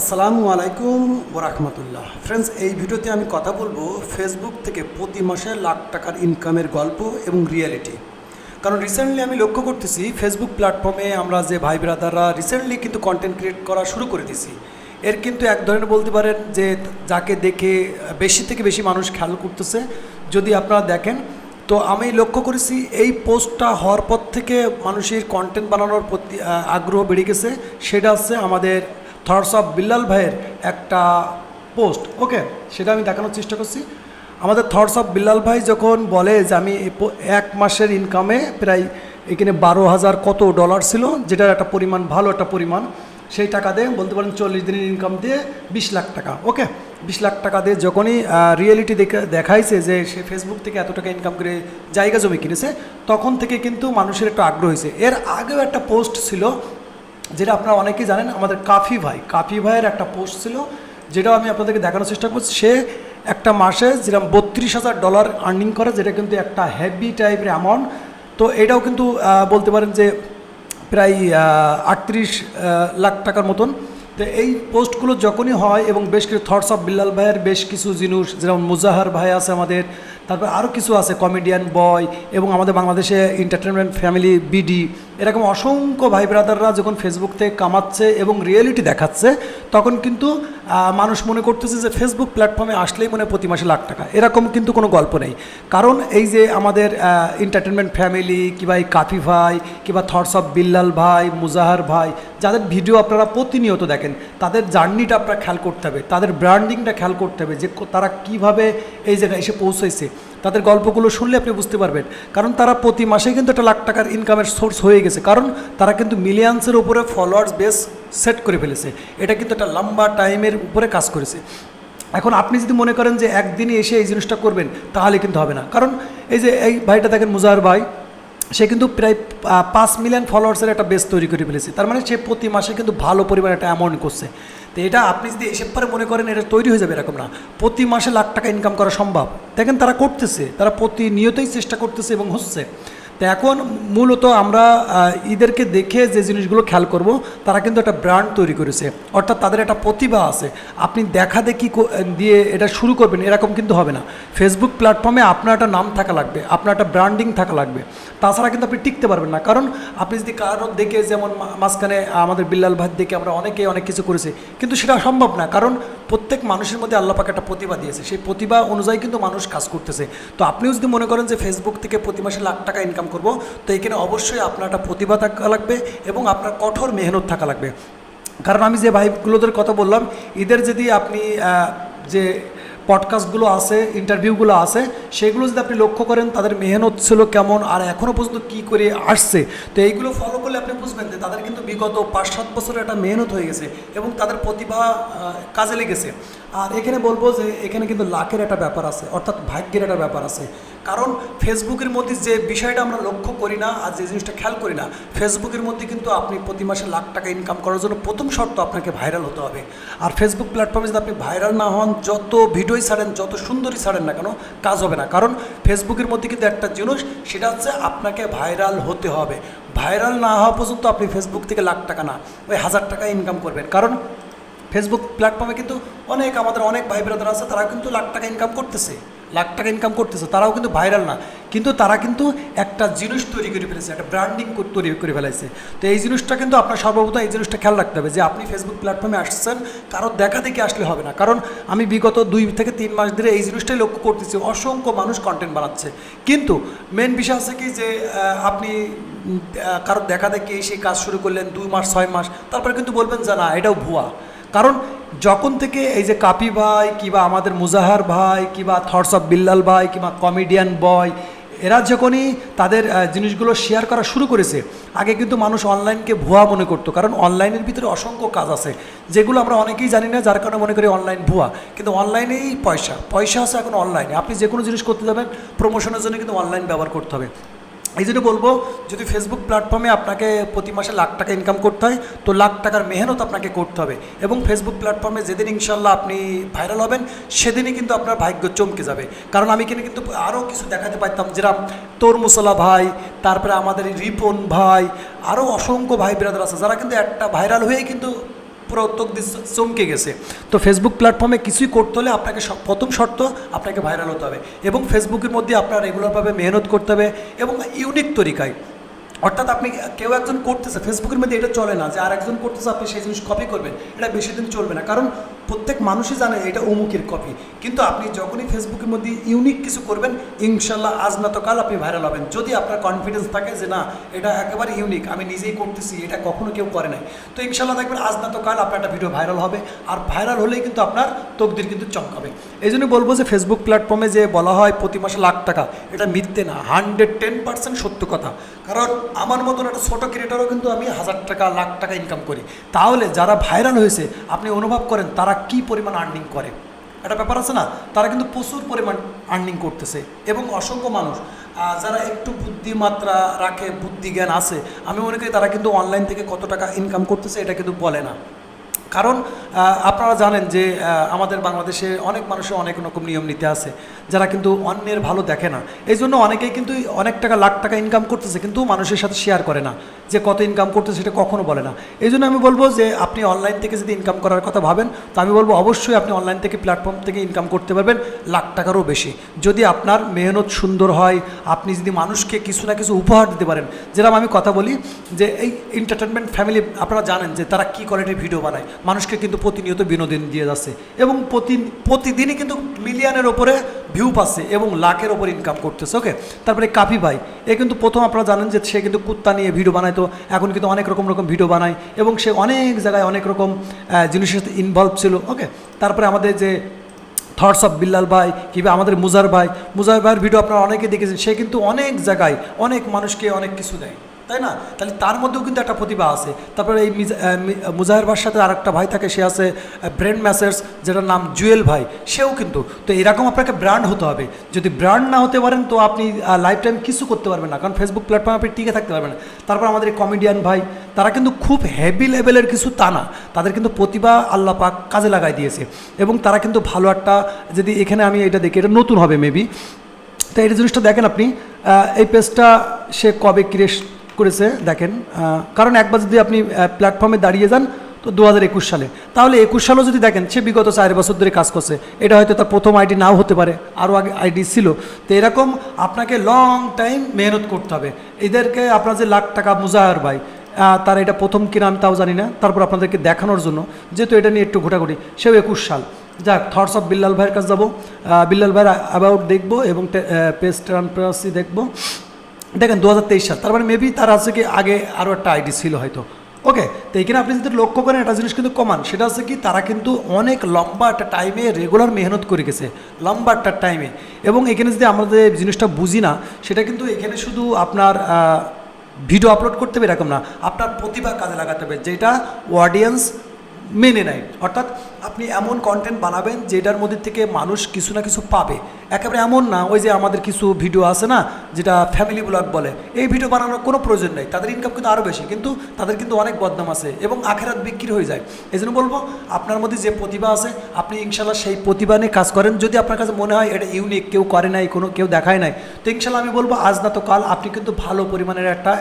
আসসালামু আলাইকুম ওরহমতুল্লাহ ফ্রেন্ডস এই ভিডিওতে আমি কথা বলব ফেসবুক থেকে প্রতি মাসে লাখ টাকার ইনকামের গল্প এবং রিয়েলিটি কারণ রিসেন্টলি আমি লক্ষ্য করতেছি ফেসবুক প্ল্যাটফর্মে আমরা যে ভাই ব্রাদাররা রিসেন্টলি কিন্তু কন্টেন্ট ক্রিয়েট করা শুরু করে দিছি। এর কিন্তু এক ধরনের বলতে পারেন যে যাকে দেখে বেশি থেকে বেশি মানুষ খেয়াল করতেছে। যদি আপনারা দেখেন, তো আমি লক্ষ্য করেছি এই পোস্টটা হওয়ার পর থেকে মানুষের কন্টেন্ট বানানোর প্রতি আগ্রহ বেড়ে গেছে। সেটা হচ্ছে আমাদের থটস অফ বিল্লাল ভাইয়ের একটা পোস্ট ওকে সেটা আমি দেখানোর চেষ্টা করছি। আমাদের থটস অফ বিল্লাল ভাই যখন বলে যে আমি এক মাসের ইনকামে প্রায় এখানে বারো হাজার কত ডলার ছিল, যেটার একটা পরিমাণ, ভালো একটা পরিমাণ, সেই টাকা দিয়ে বলতে পারেন চল্লিশ দিনের ইনকাম দিয়ে বিশ লাখ টাকা ওকে বিশ লাখ টাকা দিয়ে যখনই রিয়েলিটি দেখে দেখাইছে যে সে ফেসবুক থেকে এত টাকা ইনকাম করে জায়গা জমি কিনেছে, তখন থেকে কিন্তু মানুষের একটা আগ্রহ হয়েছে। এর আগেও একটা পোস্ট ছিল যেটা আপনারা অনেকেই জানেন, আমাদের কাফি ভাই। কাফি ভাইয়ের একটা পোস্ট ছিল যেটাও আমি আপনাদেরকে দেখানোর চেষ্টা করছি। সে একটা মাসে যেরকম বত্রিশ হাজার ডলার আর্নিং করে, যেটা কিন্তু একটা হেভি টাইপের অ্যামাউন্ট তো এটাও কিন্তু বলতে পারেন যে প্রায় আটত্রিশ লাখ টাকার মতন। তো এই পোস্টগুলো যখনই হয় এবং বেশ কিছু থটস অফ বিল্লাল ভাইয়ের, বেশ কিছু জিনিস, যেমন মুজাহার ভাই আছে আমাদের তারপর আরও কিছু আছে কমেডিয়ান বয় এবং আমাদের বাংলাদেশে এন্টারটেনমেন্ট ফ্যামিলি বিডি এরকম অসংখ্য ভাই ব্রাদাররা যখন ফেসবুক থেকে কামাচ্ছে এবং রিয়েলিটি দেখাচ্ছে, তখন কিন্তু মানুষ মনে করতেছে যে ফেসবুক প্ল্যাটফর্মে আসলেই মনে প্রতি মাসে লাখ টাকা। এরকম কিন্তু কোনো গল্প নেই। কারণ এই যে আমাদের এন্টারটেনমেন্ট ফ্যামিলি কিংবা এই কাফি ভাই কিংবা থটস অফ বিল্লাল ভাই মুজাহার ভাই, যাদের ভিডিও আপনারা প্রতিনিয়ত দেখেন, তাদের জার্নিটা আপনারা খেয়াল করতে হবে, তাদের ব্র্যান্ডিংটা খেয়াল করতে হবে যে তারা কীভাবে এই জায়গায় এসে পৌঁছাইছে। তাদের গল্পগুলো শুনলে আপনি বুঝতে পারবেন। কারণ তারা প্রতি মাসে কিন্তু একটা লাখ টাকার ইনকামের সোর্স হয়ে গেছে। কারণ তারা কিন্তু মিলিয়ান্সের উপরে ফলোয়ার্স বেস সেট করে ফেলেছে। এটা কিন্তু একটা লম্বা টাইমের উপরে কাজ করেছে। এখন আপনি যদি মনে করেন যে একদিনই এসে এই জিনিসটা করবেন, তাহলে কিন্তু হবে না। কারণ এই যে এই ভাইটা দেখেন মুজাহার ভাই সে কিন্তু প্রায় পাঁচ মিলিয়ন ফলোয়ার্সের একটা বেস তৈরি করে ফেলেছে। তার মানে সে প্রতি মাসে কিন্তু ভালো পরিমাণ একটা অ্যামাউন্ট করছে। তো এটা আপনি যদি এসে পরে মনে করেন, এটা তৈরি হয়ে যাবে এরকম না। প্রতি মাসে লাখ টাকা ইনকাম করা সম্ভব। দেখেন তারা করতেছে, তারা প্রতিনিয়তই চেষ্টা করতেছে এবং হচ্ছে। তো এখন মূলত আমরা ঈদেরকে দেখে যে জিনিসগুলো খেয়াল করব, তারা কিন্তু একটা ব্র্যান্ড তৈরি করেছে। অর্থাৎ তাদের একটা প্রতিভা আছে। আপনি দেখা দেখি দিয়ে এটা শুরু করবেন, এরকম কিন্তু হবে না। ফেসবুক প্ল্যাটফর্মে আপনার একটা নাম থাকা লাগবে, আপনার একটা ব্র্যান্ডিং থাকা লাগবে। তাছাড়া কিন্তু আপনি টিকতে পারবেন না। কারণ আপনি যদি কারোর দেখে যেমন মাঝখানে আমাদের বিল্লাল ভাই দেখে আমরা অনেকে অনেক কিছু করেছি, কিন্তু সেটা সম্ভব না। কারণ প্রত্যেক মানুষের মধ্যে আল্লাহ পাক একটা প্রতিভা দিয়েছে। সেই প্রতিভা অনুযায়ী কিন্তু মানুষ কাজ করতেছে। তো আপনিও যদি মনে করেন যে ফেসবুক থেকে প্রতি মাসে লাখ টাকা ইনকাম করব। তো এখানে অবশ্যই আপনার একটা প্রতিভা থাকা লাগবে এবং আপনার কঠোর মেহনত থাকা লাগবে। কারণ আমি যে ভাইগুলোদের কথা বললাম ঈদের যদি আপনি যে পডকাস্টগুলো আছে ইন্টারভিউগুলো আছে, সেগুলো যদি আপনি লক্ষ্য করেন, তাদের মেহনত ছিল কেমন আর এখনও পর্যন্ত কী করে আসছে, তো এইগুলো ফলো করলে আপনি বুঝবেন যে তাদের কিন্তু বিগত পাঁচ সাত বছরের একটা মেহনত হয়ে গেছে এবং তাদের প্রতিভা কাজে লেগেছে। আর এখানে বলব যে এখানে কিন্তু লাখের একটা ব্যাপার আছে, অর্থাৎ ভাগ্যের একটা ব্যাপার আছে। কারণ ফেসবুকের মধ্যে যে বিষয়টা আমরা লক্ষ্য করি না আর যে জিনিসটা খেয়াল করি না, ফেসবুকের মধ্যে কিন্তু আপনি প্রতি মাসে লাখ টাকা ইনকাম করার জন্য প্রথম শর্ত আপনাকে ভাইরাল হতে হবে। আর ফেসবুক প্ল্যাটফর্মে যদি আপনি ভাইরাল না হন, যত ভিডিওই ছাড়েন, যত সুন্দরই ছাড়েন না কেন, কাজ হবে না। কারণ ফেসবুকের মধ্যে কিন্তু একটা জিনিস, সেটা হচ্ছে আপনাকে ভাইরাল হতে হবে। ভাইরাল না হওয়া পর্যন্ত আপনি ফেসবুক থেকে লাখ টাকা না, ওই হাজার টাকা ইনকাম করবেন। কারণ ফেসবুক প্ল্যাটফর্মে কিন্তু অনেক আমাদের অনেক ভাই ব্রাদার আছে তারা কিন্তু লাখ টাকা ইনকাম করতেছে। লাখ টাকা ইনকাম করতেছে, তারাও কিন্তু ভাইরাল না। কিন্তু তারা কিন্তু একটা জিনিস তৈরি করে ফেলেছে, একটা ব্র্যান্ডিং তৈরি করে ফেলেছে। তো এই জিনিসটা কিন্তু আপনার সর্বপ্রথম এই জিনিসটা খেয়াল রাখতে হবে যে, আপনি ফেসবুক প্ল্যাটফর্মে আসছেন, কারও দেখা দেখে আসলে হবে না। কারণ আমি বিগত দুই থেকে তিন মাস ধরে এই জিনিসটাই লক্ষ্য করতেছি, অসংখ্য মানুষ কন্টেন্ট বানাচ্ছে। কিন্তু মেন বিষয় আছে কি যে আপনি কারও দেখা দেখে সেই কাজ শুরু করলেন দুই মাস, ছয় মাস, তারপরে কিন্তু বলবেন যে, না, এটাও ভুয়া। কারণ যখন থেকে এই যে কাপি ভাই কিংবা আমাদের মুজাহার ভাই, কিংবা থটস অফ বিল্লাল ভাই, কিংবা কমেডিয়ান বয় এরা যখনই তাদের জিনিসগুলো শেয়ার করা শুরু করেছে, আগে কিন্তু মানুষ অনলাইনকে ভুয়া মনে করতো। কারণ অনলাইনের ভিতরে অসংখ্য কাজ আছে, যেগুলো আমরা অনেকেই জানি না, যার কারণে মনে করি অনলাইন ভুয়া। কিন্তু অনলাইনেই পয়সা পয়সা আছে এখন অনলাইনে আপনি যে কোনো জিনিস করতে যাবেন প্রমোশনের জন্য কিন্তু অনলাইন ব্যবহার করতে হবে। এই জন্য বলব, যদি ফেসবুক প্ল্যাটফর্মে আপনাকে প্রতি মাসে লাখ টাকা ইনকাম করতে হয়, তো লাখ টাকার মেহনত আপনাকে করতে হবে। এবং ফেসবুক প্ল্যাটফর্মে যেদিন ইনশাল্লাহ আপনি ভাইরাল হবেন, সেদিনই কিন্তু আপনার ভাগ্য চমকে যাবে। কারণ আমি এখানে কিন্তু আরও কিছু দেখাতে পারতাম যেরকম তোর মুসলা ভাই, তারপরে আমাদের রিপন ভাই আরও অসংখ্য ভাই ব্রাদার আছে, যারা কিন্তু একটা ভাইরাল হয়েই কিন্তু পুরো উদ্যোগ চমকে গেছে। তো ফেসবুক প্ল্যাটফর্মে কিছুই করতে হলে আপনাকে প্রথম শর্ত আপনাকে ভাইরাল হতে হবে এবং ফেসবুকের মধ্যে আপনার রেগুলারভাবে মেহনত করতে হবে এবং ইউনিক তরিকায়। অর্থাৎ আপনি কেউ একজন করতেছে ফেসবুকের মধ্যে এটা চলে না যে আর একজন করতেছে, আপনি সেই জিনিস কপি করবেন, এটা বেশি দিন চলবে না। কারণ প্রত্যেক মানুষই জানে এটা অমুকের কপি কিন্তু আপনি যখনই ফেসবুকের মধ্যে ইউনিক কিছু করবেন, ইনশাল্লাহ আজ না তো কাল আপনি ভাইরাল হবেন। যদি আপনার কনফিডেন্স থাকে যে না, এটা একেবারে ইউনিক আমি নিজেই করতেছি, এটা কখনো কেউ করে নাই। তো ইনশাল্লাহ দেখবেন আজ না তো কাল আপনার একটা ভিডিও ভাইরাল হবে। আর ভাইরাল হলেই কিন্তু আপনার তকদির কিন্তু চমকাবে। এই জন্য বলব যে ফেসবুক প্ল্যাটফর্মে যে বলা হয় প্রতি মাসে লাখ টাকা, এটা মিথ্যে না হান্ড্রেড টেন পার্সেন্ট সত্য কথা। কারণ আমার মতন একটা ছোটো ক্রিয়েটারও কিন্তু আমি হাজার টাকা, লাখ টাকা ইনকাম করি। তাহলে যারা ভাইরাল হয়েছে, আপনি অনুভব করেন, তারা কি পরিমাণ আর্নিং করে? একটা ব্যাপার আছে না? তারা কিন্তু প্রচুর পরিমাণ আর্নিং করতেছে এবং অসংখ্য মানুষ যারা একটু বুদ্ধিমাত্রা রাখে বুদ্ধি জ্ঞান আছে, আমি মনে করি তারা কিন্তু অনলাইন থেকে কত টাকা ইনকাম করতেছে এটা কিন্তু বলে না। কারণ আপনারা জানেন যে আমাদের বাংলাদেশে অনেক মানুষের অনেক রকম নিয়ম নীতি আছে, যারা কিন্তু অন্যের ভালো দেখে না। এই জন্য অনেকেই কিন্তু অনেক টাকা, লাখ টাকা ইনকাম করতেছে, কিন্তু মানুষের সাথে শেয়ার করে না, যে কত ইনকাম করতেছে সেটা কখনো বলে না। এই জন্য আমি বলব যে, আপনি অনলাইন থেকে যদি ইনকাম করার কথা ভাবেন, তো আমি বলব অবশ্যই আপনি অনলাইন থেকে প্ল্যাটফর্ম থেকে ইনকাম করতে পারবেন, লাখ টাকারও বেশি। যদি আপনার মেহনত সুন্দর হয়, আপনি যদি মানুষকে কিছু না কিছু উপহার দিতে পারেন, যেরকম আমি কথা বলি যে, এই এন্টারটেনমেন্ট ফ্যামিলি আপনারা জানেন যে, তারা কী কোয়ালিটির ভিডিও বানায় মানুষকে কিন্তু প্রতিনিয়ত বিনোদন দিয়ে যাচ্ছে। এবং প্রতি, প্রতিদিনই কিন্তু মিলিয়নের ওপরে ভিউ পাচ্ছে এবং লাখের ওপর ইনকাম করতেছে ওকে তারপরে কাপি ভাই, এ কিন্তু প্রথম আপনারা জানেন যে সে কিন্তু কুত্তা নিয়ে ভিডিও বানায়, তো এখন কিন্তু অনেক রকম রকম ভিডিও বানায় এবং সে অনেক জায়গায় অনেক রকম জিনিসের সাথে ইনভলভ ছিল ওকে তারপরে আমাদের যে থটস অফ বিল্লাল ভাই, কিংবা আমাদের মুজার ভাই, মুজার ভাইয়ের ভিডিও আপনারা অনেকে দেখেছেন, সে কিন্তু অনেক জায়গায় অনেক মানুষকে অনেক কিছু দেয়। তাই না? তাহলে তার মধ্যেও কিন্তু একটা প্রতিভা আছে। তারপরে এই মিজা- মুজাহের ভাইয়ের সাথে আরেকটা ভাই থাকে, সে আছে ব্র্যান্ড ম্যাসেজ যেটার নাম জুয়েল ভাই। সেও কিন্তু, তো এরকম আপনাকে ব্র্যান্ড হতে হবে। যদি ব্র্যান্ড না হতে পারেন, তো আপনি লাইফ টাইম কিছু করতে পারবেন না। কারণ ফেসবুক প্ল্যাটফর্মে আপনি টিকে থাকতে পারবেন না। তারপর আমাদের এই কমেডিয়ান ভাই, তারা কিন্তু খুব হেভি লেভেলের কিছু তা না। তাদের কিন্তু প্রতিভা আল্লাহ পাক কাজে লাগাই দিয়েছে। এবং তারা কিন্তু ভালো একটা, যদি এখানে আমি এটা দেখি, এটা নতুন হবে মেবি তো এই জিনিসটা দেখেন আপনি এই পেজটা সে কবে ক্রিয়েট করেছে, দেখেন কারণ একবার যদি আপনি প্ল্যাটফর্মে দাঁড়িয়ে যান, তো দু হাজার একুশ সালে। তাহলে একুশ সালেও যদি দেখেন, সে বিগত চার বছর ধরে কাজ করছে। এটা হয়তো তার প্রথম আইডি নাও হতে পারে, আরও আগে আইডি ছিল। তো এরকম আপনাকে লং টাইম মেহনত করতে হবে। এদেরকে আপনার যে লাখ টাকা মুজাহার ভাই তার এটা প্রথম কিনা আমি তাও জানি না। তারপর আপনাদেরকে দেখানোর জন্য, যেহেতু এটা নিয়ে একটু ঘোটাঘুটি, সেও একুশ সাল। যাক থটস অফ বিল্লাল ভাইয়ের কাছে যাব। বিল্লাল ভাইয়ের অ্যাবাউট দেখব এবং পেজ ট্রান্সপারেন্সি দেখব। দেখেন দু হাজার তেইশ সাল, তার মানে মেবি তার আছে কি আগে আরও একটা আইডি ছিল হয়তো। ওকে তো এখানে আপনি যদি লক্ষ্য করেন, একটা জিনিস কিন্তু কমান সেটা হচ্ছে কি তারা কিন্তু অনেক লম্বা একটা টাইমে রেগুলার মেহনত করে গেছে, লম্বা একটা টাইমে এবং এখানে যদি আমাদের জিনিসটা বুঝি না, সেটা কিন্তু এখানে শুধু আপনার ভিডিও আপলোড করতে হবে এরকম না, আপনার প্রতিভা কাজে লাগাতে হবে, যেটা অডিয়েন্স মেনে নেয়। অর্থাৎ আপনি এমন কন্টেন্ট বানাবেন যেটার মধ্যে থেকে মানুষ কিছু না কিছু পাবে। একেবারে এমন না, ওই যে আমাদের কিছু ভিডিও আছে না, যেটা ফ্যামিলি ব্লগ বলে। এই ভিডিও বানানোর কোনো প্রয়োজন নেই, তাদের ইনকাম কিন্তু আরও বেশি, কিন্তু তাদের কিন্তু অনেক বদনাম আছে এবং আখেরাত বিক্রি হয়ে যায়। এই জন্য বলব, আপনার মধ্যে যে প্রতিভা আছে, আপনি ইনশাল্লাহ সেই প্রতিভা নিয়ে কাজ করেন। যদি আপনার কাছে মনে হয় এটা ইউনিক কেউ করে নাই, কোনো, কেউ দেখায় নাই, তো ইনশাল্লাহ আমি বলব, আজ না তো কাল আপনি কিন্তু ভালো পরিমাণের একটা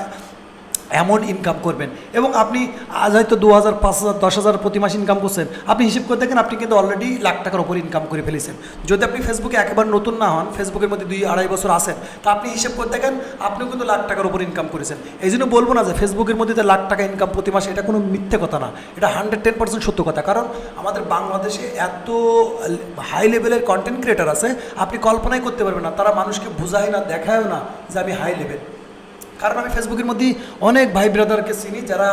এমন ইনকাম করবেন। এবং আপনি আজ হয়তো দু হাজার, পাঁচ হাজার, দশ হাজার প্রতি মাসে ইনকাম করছেন, আপনি হিসেব করে দেখেন আপনি কিন্তু অলরেডি লাখ টাকার উপর ইনকাম করে ফেলেছেন। যদি আপনি ফেসবুকে একেবারে নতুন না হন ফেসবুকের মধ্যে দুই আড়াই বছর আসেন তা আপনি হিসেব করে দেখেন আপনিও কিন্তু লাখ টাকার উপর ইনকাম করেছেন। এই জন্য বলব না যে ফেসবুকের মধ্যে যে লাখ টাকা ইনকাম প্রতি মাসে এটা কোনো মিথ্যে কথা না, এটা হান্ড্রেড টেন পার্সেন্ট সত্য কথা। কারণ আমাদের বাংলাদেশে এত হাই লেভেলের কন্টেন্ট ক্রিয়েটার আছে, আপনি কল্পনাই করতে পারবেন না, তারা মানুষকে বোঝায় না, দেখায়ও না যে আমি হাই লেভেল কারণ আমি ফেসবুকের মধ্যে অনেক ভাই ব্রাদারকে চিনি যারা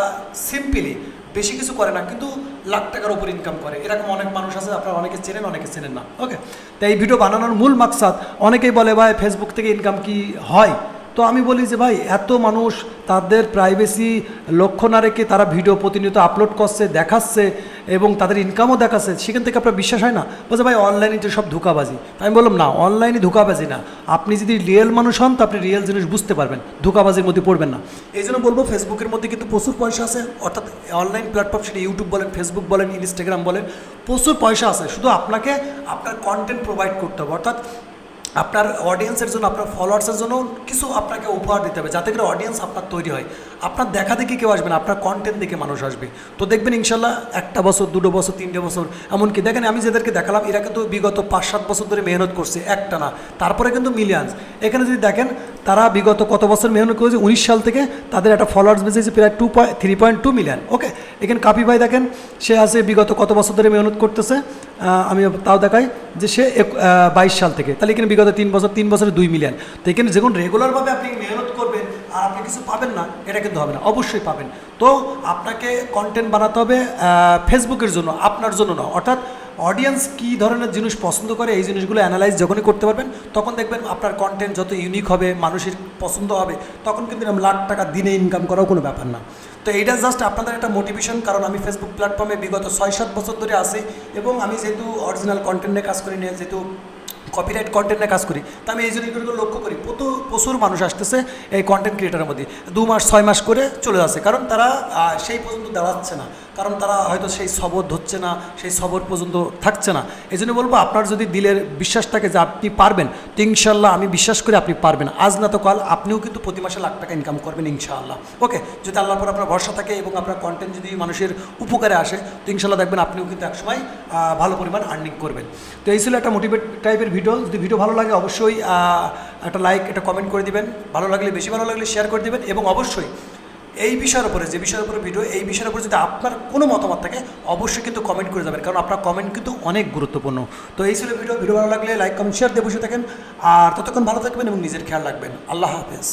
সিম্পলি বেশি কিছু করে না, কিন্তু লাখ টাকার উপর ইনকাম করে। এরকম অনেক মানুষ আছে, আপনারা অনেকে চেনেন অনেকে চেনেন না। ওকে তাই এই ভিডিও বানানোর মূল মাকসাদ, অনেকেই বলে, ভাই ফেসবুক থেকে ইনকাম কি হয়? তো আমি বলি যে ভাই, এত মানুষ তাদের প্রাইভেসি লক্ষ্য না রেখে তারা ভিডিও প্রতিনিয়ত আপলোড করছে, দেখাচ্ছে এবং তাদের ইনকামও দেখাচ্ছে, সেখান থেকে আপনার বিশ্বাস হয় না? বলছে ভাই অনলাইনে তো সব ধোকাবাজি। আমি বললাম, না অনলাইনে ধোকাবাজি না। আপনি যদি রিয়েল মানুষ হন, তো আপনি রিয়েল জিনিস বুঝতে পারবেন, ধোকাবাজির মধ্যে পড়বেন না। এই জন্য বলব ফেসবুকের মধ্যে কিন্তু প্রচুর পয়সা আছে, অর্থাৎ অনলাইন প্ল্যাটফর্ম সেটা ইউটিউব বলেন ফেসবুক বলেন ইনস্টাগ্রাম বলেন, প্রচুর পয়সা আছে। শুধু আপনাকে আপনার কন্টেন্ট প্রোভাইড করতে হবে, অর্থাৎ আপনার অডিয়েন্সের জন্য, আপনার ফলোয়ার্সের জন্য কিছু আপনাকে উপহার দিতে হবে, যাতে করে অডিয়েন্স আপনার তৈরি হয়। আপনার দেখা দেখি কেউ আসবে না, আপনার কন্টেন্ট দেখে মানুষ আসবে। তো দেখবেন ইনশাল্লাহ একটা বছর, দুটো বছর, তিনটে বছর, এমনকি দেখেন আমি যাদেরকে দেখালাম, এরা কিন্তু বিগত পাঁচ সাত বছর ধরে মেহনত করছে, একটা না। তারপরে কিন্তু মিলিয়ন্স এখানে যদি দেখেন, তারা বিগত কত বছর মেহনত করেছে? উনিশ সাল থেকে তাদের একটা ফলোয়ার্স বেসেছে প্রায় two point three point two million okay এখানে কাপি ভাই দেখেন, সে আছে বিগত কত বছর ধরে মেহনত করতেছে আমি তাও দেখাই, যে সে বাইশ সাল থেকে। তাহলে এখানে বিগত তিন বছর, তিন বছরে দুই মিলিয়ন তো এখানে যখন রেগুলারভাবে আপনি মেহনত আর আপনি কিছু পাবেন না, এটা কিন্তু হবে না, অবশ্যই পাবেন। তো আপনাকে কন্টেন্ট বানাতে হবে ফেসবুকের জন্য, আপনার জন্য না। অর্থাৎ অডিয়েন্স কী ধরনের জিনিস পছন্দ করে, এই জিনিসগুলো অ্যানালাইজ যখনই করতে পারবেন, তখন দেখবেন আপনার কন্টেন্ট যত ইউনিক হবে, মানুষের পছন্দ হবে, তখন কিন্তু এরকম লাখ টাকা দিনে ইনকাম করাও কোনো ব্যাপার না। তো এইটা জাস্ট আপনাদের একটা মোটিভেশন কারণ আমি ফেসবুক প্ল্যাটফর্মে বিগত ছয় সাত বছর ধরে আসি এবং আমি যেহেতু অরিজিনাল কন্টেন্ট কাজ করি নিয়ে যেহেতু কপিরাইট কন্টেন্ট নিয়ে কাজ করি। তো আমি এই জিনিসগুলো লক্ষ্য করি। প্রত, প্রচুর মানুষ আসতেছে এই কন্টেন্ট ক্রিয়েটারের মধ্যে। দু মাস, ছয় মাস করে চলে যাচ্ছে। কারণ তারা সেই পর্যন্ত দাঁড়াচ্ছে না। কারণ তারা হয়তো সেই সবর ধরছে না, সেই সবর পর্যন্ত থাকছে না। এই জন্য বলব, আপনার যদি দিলের বিশ্বাস থাকে যে আপনি পারবেন, তো ইনশাল্লাহ আমি বিশ্বাস করি আপনি পারবেন। আজ না তো কাল আপনিও কিন্তু প্রতি মাসে লাখ টাকা ইনকাম করবেন ইনশাআল্লাহ। ওকে, যদি আল্লাহর পর আপনার ভরসা থাকে এবং আপনার কন্টেন্ট যদি মানুষের উপকারে আসে, তো ইনশাল্লাহ দেখবেন আপনিও কিন্তু একসময় ভালো পরিমাণ আর্নিং করবেন। তো এই ছিল একটা মোটিভেট টাইপের ভিডিও যদি ভিডিও ভালো লাগে অবশ্যই একটা লাইক একটা কমেন্ট করে দিবেন। ভালো লাগলে, বেশি ভালো লাগলে শেয়ার করে দিবেন এবং অবশ্যই এই বিষয়ের উপরে, যে বিষয়ের উপরে ভিডিও এই বিষয়ের উপরে যদি আপনার কোনো মতামত থাকে, অবশ্যই কিন্তু কমেন্ট করে যাবেন, কারণ আপনার কমেন্ট কিন্তু অনেক গুরুত্বপূর্ণ। তো এই ছিল ভিডিও ভিডিও ভালো লাগলে লাইক কমেন্ট শেয়ার দিয়ে বসে থাকেন, আর ততক্ষণ ভালো থাকবেন এবং নিজের খেয়াল রাখবেন। আল্লাহ হাফেজ।